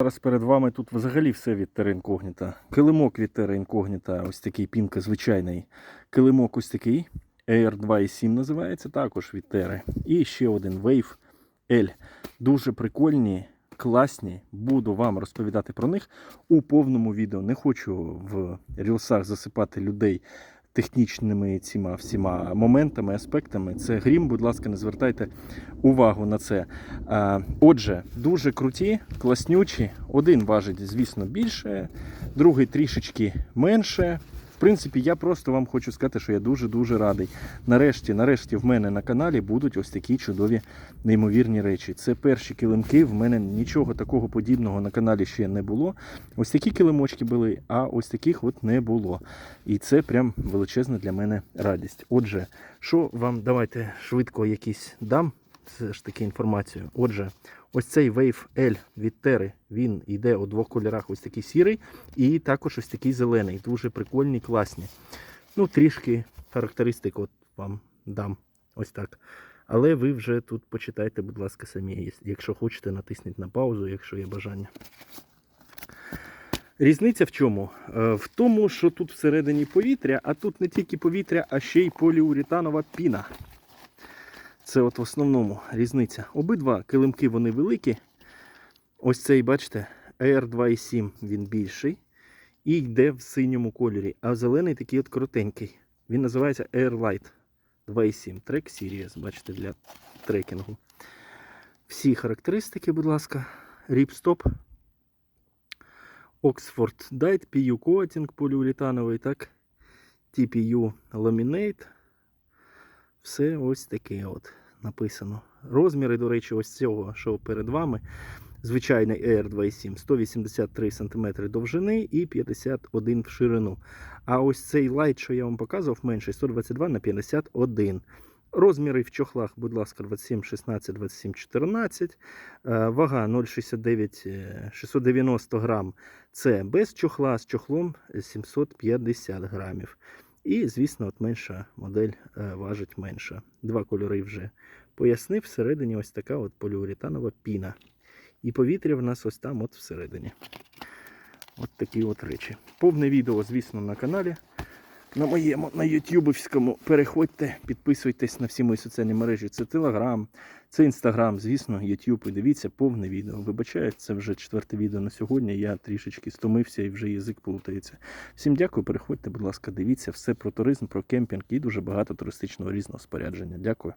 Зараз перед вами тут взагалі все від Terra Incognita. Килимок від Terra Incognita, ось такий пінка звичайний. Килимок ось такий. Air 2.7 називається, також від Terra. І ще один Wave L. Дуже прикольні, класні. Буду вам розповідати про них у повному відео. Не хочу в рілсах засипати людей технічними ціма всіма моментами, аспектами. Це грім, будь ласка, не звертайте увагу на це. Отже, дуже круті, класнючі. Один важить, звісно, більше, другий трішечки менше. В принципі, я просто вам хочу сказати, що я дуже-дуже радий. Нарешті, нарешті, в мене на каналі будуть ось такі чудові неймовірні речі. Це перші килимки. В мене нічого такого подібного на каналі ще не було. Ось такі килимочки були, а ось таких от не було. І це прям величезна для мене радість. Отже, що вам давайте швидко якісь дам все ж таки інформацію. Отже, ось цей Wave L від Terra, він йде у двох кольорах: ось такий сірий і також ось такий зелений. Дуже прикольні, класні. Ну, трішки характеристик от вам дам. Ось так. Але ви вже тут почитайте, будь ласка, самі. Якщо хочете, натисніть на паузу, якщо є бажання. Різниця в чому? Е, В тому, що тут всередині повітря, а тут не тільки повітря, а ще й поліуретанова піна. Це от в основному різниця. Обидва килимки вони великі. Ось цей, бачите, Air 2.7 він більший. І йде в синьому кольорі. А зелений такий от коротенький. Він називається Air Light 2.7. Трек Series, бачите, для трекінгу. Всі характеристики, будь ласка. Ріпстоп. Oxford Dite, PU Coating поліуретановий, так. TPU Laminate. Все ось таке от написано. Розміри, до речі, ось цього, що перед вами. Звичайний Air 2.7 183 см довжини і 51 в ширину. А ось цей лайт, що я вам показував, менший 122 на 51. Розміри в чохлах, будь ласка, 27, 16, 27, 14. Е, Вага 0,69 е, 690 грам. Це без чохла, з чохлом 750 грамів. І, звісно, от менша модель е, важить менше. Два кольори вже пояснив. Всередині ось така от поліуретанова піна. І повітря в нас ось там от всередині. От такі от речі. Повне відео, звісно, на каналі. На моєму, на ютюбовському. Переходьте, підписуйтесь на всі мої соціальні мережі. Це Телеграм, це Інстаграм, звісно, Ютуб. І дивіться повне відео. Вибачаю, це вже четверте відео на сьогодні. Я трішечки стомився і вже язик плутається. Всім дякую, переходьте, будь ласка, дивіться все про туризм, про кемпінг і дуже багато туристичного різного спорядження. Дякую.